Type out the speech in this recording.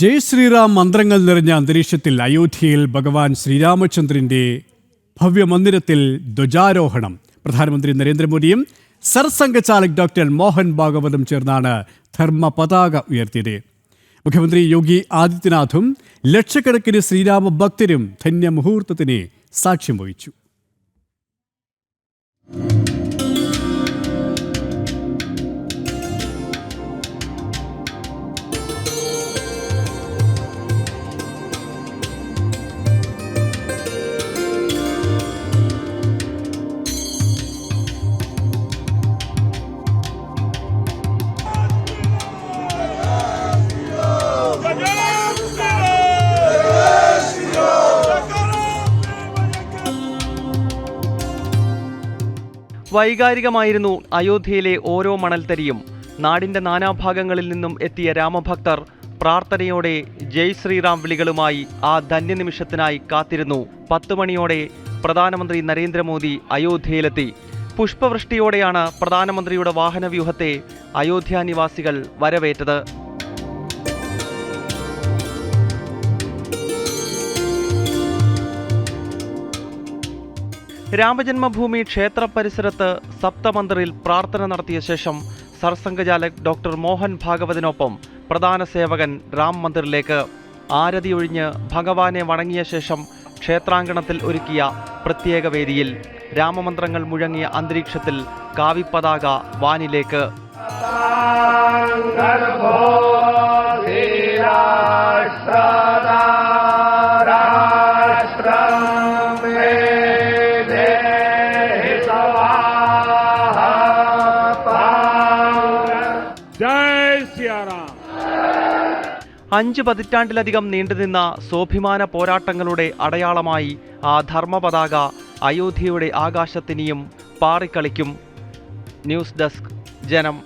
ജയ് ശ്രീറാം മന്ത്രങ്ങൾ നിറഞ്ഞ അന്തരീക്ഷത്തിൽ അയോധ്യയിൽ ഭഗവാൻ ശ്രീരാമചന്ദ്രന്റെ ഭവ്യമന്ദിരത്തിൽ ധ്വജാരോഹണം. പ്രധാനമന്ത്രി നരേന്ദ്രമോദിയും സർസംഘചാലക് ഡോക്ടർ മോഹൻ ഭാഗവതും ചേർന്നാണ് ധർമ്മ പതാക ഉയർത്തിയത്. മുഖ്യമന്ത്രി യോഗി ആദിത്യനാഥും ലക്ഷക്കണക്കിന് ശ്രീരാമ ഭക്തരും ധന്യമുഹൂർത്തത്തിന് സാക്ഷ്യം വഹിച്ചു. വൈകാരികമായിരുന്നു അയോധ്യയിലെ ഓരോ മണൽത്തരിയും. നാടിന്റെ നാനാഭാഗങ്ങളിൽ നിന്നും എത്തിയ രാമഭക്തർ പ്രാർത്ഥനയോടെ ജയ് ശ്രീറാം വിളികളുമായി ആ ധന്യനിമിഷത്തിനായി കാത്തിരുന്നു. പത്ത് മണിയോടെ പ്രധാനമന്ത്രി നരേന്ദ്രമോദി അയോധ്യയിലെത്തി. പുഷ്പവൃഷ്ടിയോടെയാണ് പ്രധാനമന്ത്രിയുടെ വാഹനവ്യൂഹത്തെ അയോധ്യ നിവാസികൾ വരവേറ്റത്. രാമജന്മഭൂമി ക്ഷേത്ര പരിസരത്ത് സപ്തമന്ത്രിൽ പ്രാർത്ഥന നടത്തിയ ശേഷം സർസംഘചാലക് ഡോക്ടർ മോഹൻ ഭാഗവതിനൊപ്പം പ്രധാന സേവകൻ രാം മന്ദിറിലേക്ക് ആരതിയൊഴിഞ്ഞ് ഭഗവാനെ വണങ്ങിയ ശേഷം ക്ഷേത്രാങ്കണത്തിൽ ഒരുക്കിയ പ്രത്യേക വേദിയിൽ രാമമന്ത്രങ്ങൾ മുഴങ്ങിയ അന്തരീക്ഷത്തിൽ കാവിപ്പതാക വാനിലേക്ക് സിയാറാം അഞ്ച് പതിറ്റാണ്ടിലധികം നീണ്ടുനിന്ന സ്വാഭിമാന പോരാട്ടങ്ങളുടെ അടയാളമായി ആ ധർമ്മപതാക അയോധ്യയുടെ ആകാശത്തിനിയും പാറിക്കളിക്കും. ന്യൂസ് ഡെസ്ക് ജനം.